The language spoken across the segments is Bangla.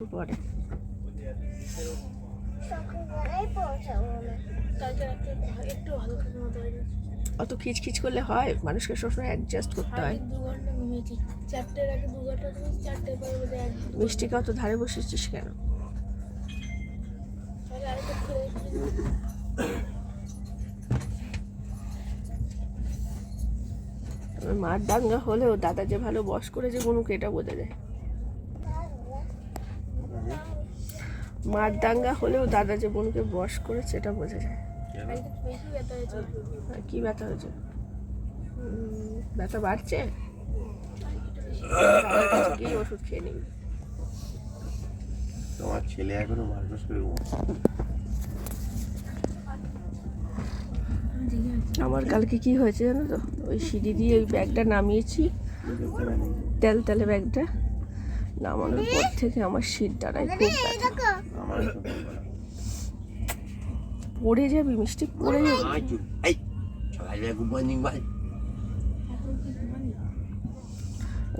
পরে। অত খিচখিচ করলে হয় মানুষকে সবসময় অ্যাডজাস্ট করতে হয়। মিষ্টিকে অত ধারে বসেছিস কেন? মার দাঙ্গা হলেও দাদা যে ভালো বস করেছে গুনুকে এটা বোঝা যায়। মার দাঙ্গা হলেও দাদা যে বোনকে বস করেছে এটা বোঝা যায়। কি ব্যথা হয়েছে? ব্যথা বাড়ছে? গিয়ে ওষুধ খেয়ে নিবি? তোমার ছেলে এখনও মারপিস করে আমার কালকে কি হয়েছে জানো তো? ওই সিঁড়ি দিয়ে ওই ব্যাগটা নামিয়েছি। তেল তেলে ব্যাগটা। নামানোর পর থেকে আমার শীত দাঁড়ায় খুব ব্যথা। পড়ে যাবি মিষ্টি পড়ে যাবি।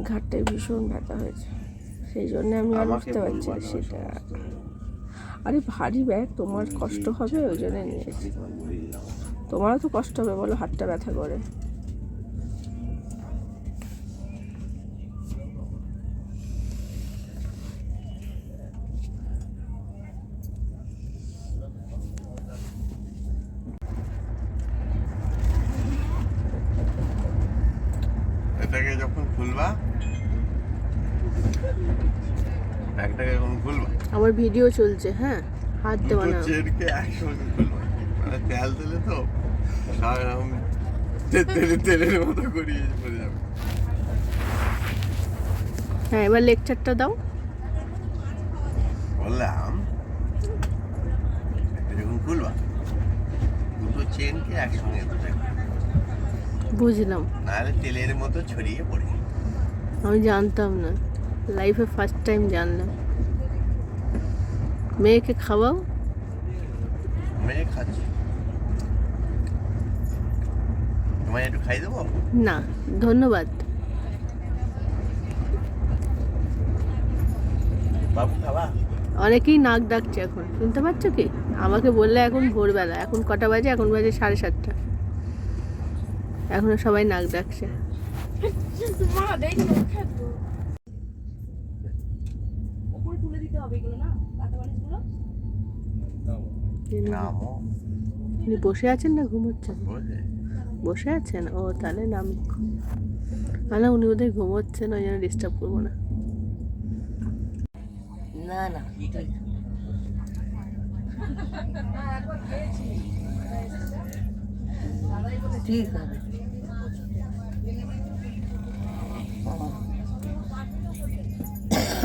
ঘাটটায় ভীষণ ব্যথা হয়েছে সেই জন্য আমি আর উঠতে পারছি না সেটা আরে ভারী ব্যাগ তোমার কষ্ট হবে ওই জন্য নিয়েছি তোমার তোমারও তো কষ্ট হবে বলো হাতটা ব্যথা করে এটাকে যখন খুলবা? ব্যাগটাকে যখন খুলবা? আমার ভিডিও চলছে হ্যাঁ? হাত দেওয়া দুটো না। চেনকে একসঙ্গে খুলবা। মানে তেল দিলে তো সারাম তেলে তেলের মতো করিয়ে পড়ে যাবে। হ্যাঁ এবার লেকচারটা দাও। বললাম খুলবা দুটো চেনকে একসঙ্গে বুঝলাম। নাহলে তেলের মতো ছড়িয়ে পড়ে আমি জানতাম না। লাইফে ফার্স্ট টাইম জানলাম। মেয়েকে খাওয়াও? মেয়ে খাচ্ছি। তোমায় একটু খাই দেবো? না ধন্যবাদ। বাবু অনেকেই নাক ডাকছে এখন। শুনতে পাচ্ছ কি? আমাকে বললে এখন ভোরবেলা। এখন কটা বাজে? এখন বাজে সাড়ে সাতটা। এখনও সবাই নাক ডাকছে। মা দেখি খাব ওপরে তুলে দিতে হবে এগুলো না কাঁটা বালিশগুলো নামো। তিনি বসে আছেন না ঘুমোচ্ছেন? বসে। আছেন? ও তাহলে নাম না উনি ওদের ঘুমোচ্ছেন ওই জন্য ডিস্টার্ব করব না। না না ঠিক আছে।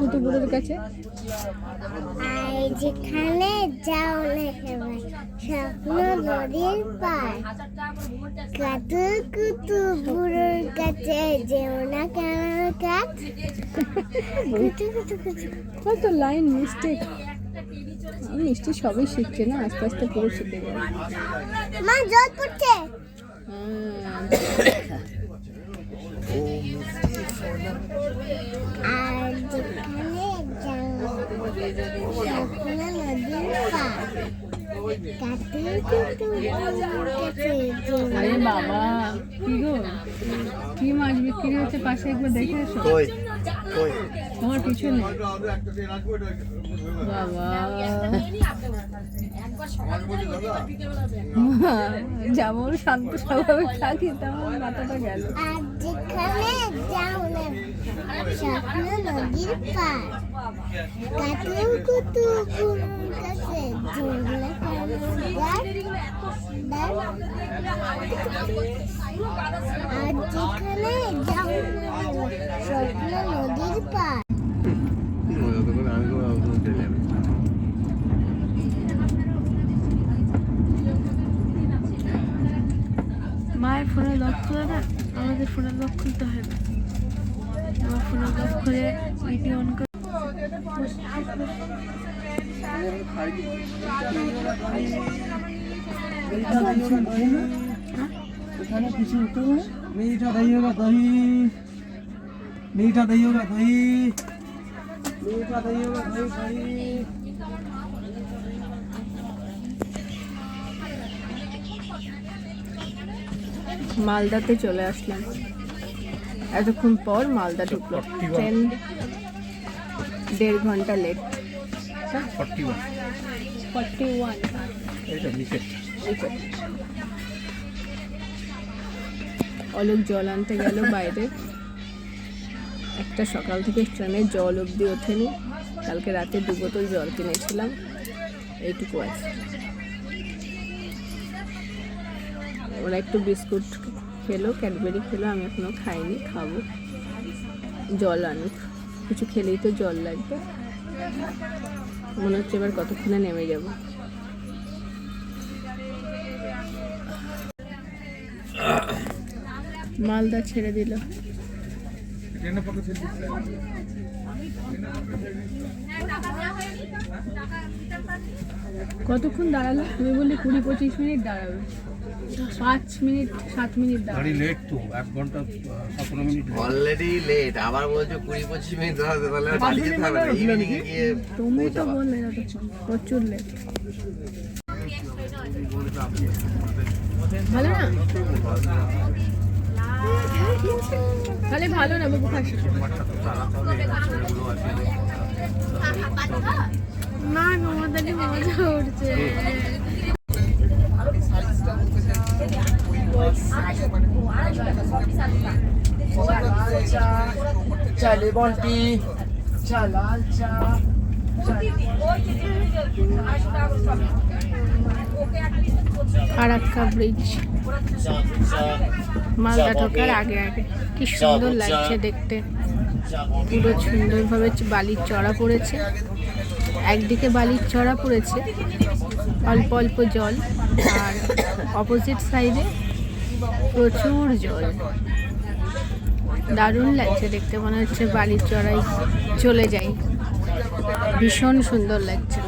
কুতু বুড়োর কাছে যেখানে যাও স্বপ্ন নদীর পার। কাতু কুতু বুড়োর কাছে যেও না কেন কাত কুতু লাইন মিস্টেক মিষ্টি সবই শিখছে না আস্তে আস্তে পুরো শিখে যাবে। মা জল পড়ছে যেখানে যাও স্বপ্ন নদীর পার কাতু কুতু বুড়োর কাছে যেও না আরে বাবা কি গো? কি মাছ বিক্রি হচ্ছে? পাশে একবার দেখে এসো। তোমার পিছনে। বাবা। যেমন শান্ত স্বভাবে থাকি তেমন মাথাটা গেল। আর যেখানে যাও আমাদের ফোনের লক খুলতে হয় না আমার ফোনের লক খুলে ভিডিও অন করে मीठा दही होगा दही मीठा दही होगा दही मीठा दही होगा दही दही মালদাতে চলে আসলাম এতক্ষণ পর মালদা ঢুকলো। ট্রেন দেড় ঘণ্টা লেট ফর্টি অলোক জল আনতে গেল বাইরে। একটা সকাল থেকে ট্রেনে জল অবধি ওঠেনি। কালকে রাতে দু বোতল জল কিনেছিলাম। এইটুকু আছে। ওরা একটু বিস্কুট খেলো, ক্যাডবেরি খেলো, আমি এখনও খাইনি, খাব। জল আনুক। কিছু খেলেই তো জল লাগবে। মনে হচ্ছে এবার কতক্ষণে নেমে যাব। মালদা ছেড়ে দিল। কতক্ষণ দাঁড়াল? তুমি বললে কুড়ি পঁচিশ মিনিট দাঁড়াবে। পাঁচ মিনিট সাত মিনিট দাঁড়াবে। লেট তো এক ঘণ্টা সতেরো মিনিট অলরেডি লেট আবার বলছো কুড়ি পঁচিশ মিনিট দাঁড়াতে তাহলে দাঁড়িয়ে থাকবে তুমি তো বললে প্রচুর লেট ভালো না? তাহলে ভালো না বাবু খাস। না আমাদের মজা উঠছে। চলে বন্টি চালাল চা ফারাক্কা ব্রিজ মালদা ঢোকার আগে আগে। কি সুন্দর লাগছে দেখতে। পুরো সুন্দরভাবে বালির চড়া পড়েছে। একদিকে বালির চড়া পড়েছে অল্প অল্প জল আর অপোজিট সাইডে প্রচুর জল। দারুণ লাগছে দেখতে মনে হচ্ছে বালির চড়াই চলে যাই। ভীষণ সুন্দর লাগছে।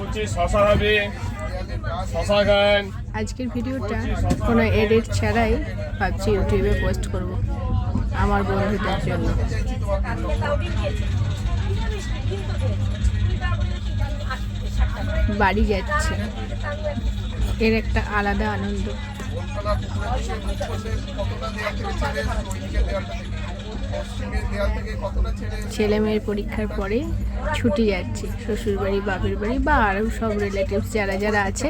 আজকের ভিডিওটা কোনো এডিট ছাড়াই ভাবছি ইউটিউবে পোস্ট করব আমার বন্ধুদের জন্য। বাড়ি যাচ্ছে। এর একটা আলাদা আনন্দ। ছেলে মেয়ের পরীক্ষার পরে ছুটি যাচ্ছে শ্বশুর বাড়ি বাপের বাড়ি বা আরও সব রিলেটিভস যারা যারা আছে,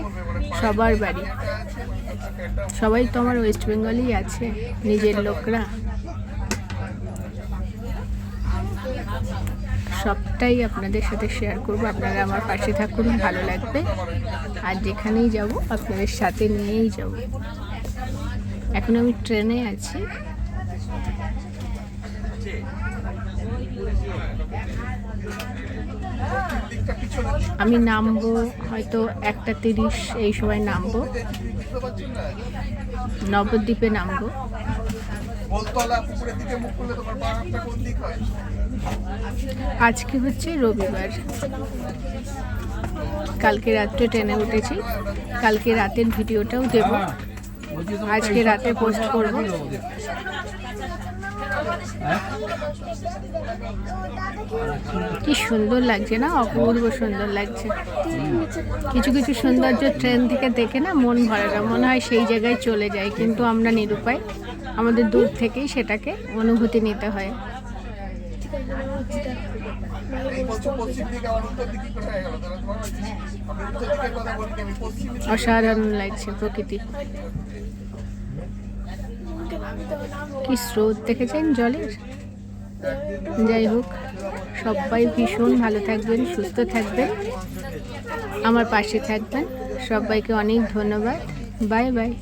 সবার বাড়ি। সবাই তো আমার ওয়েস্ট বেঙ্গলেই আছে, নিজের লোকরা। সবটাই আপনাদের সাথে শেয়ার করব। আপনারা আমার পাশে থাকুন, ভালো লাগবে। আর যেখানেই যাব, আপনাদের সাথে নিয়েই যাব। এখন আমি ট্রেনে আছি। আমি নামবো হয়তো একটা তিরিশ এই সময় নামবো। নবদ্বীপে নামবো। আজকে হচ্ছে রবিবার। কালকে রাত্রে ট্রেনে উঠেছি। কালকে রাতের ভিডিওটাও দেব। আজকে রাতে পোস্ট করব। কি সুন্দর লাগছে না? অপূর্ব সুন্দর লাগছে। কিছু কিছু সৌন্দর্য ট্রেন থেকে দেখে না মন ভরে না মনে হয় সেই জায়গায় চলে যায়, কিন্তু আমরা নিরুপায়। আমাদের দূর থেকেই সেটাকে অনুভূতি নিতে হয়। অসাধারণ লাগছে প্রকৃতি। কি স্রোত দেখেছেন জলের? যাই হোক, সবাই ভীষণ ভালো থাকবেন, সুস্থ থাকবেন। আমার পাশে থাকবেন। সবাইকে অনেক ধন্যবাদ। Bye bye.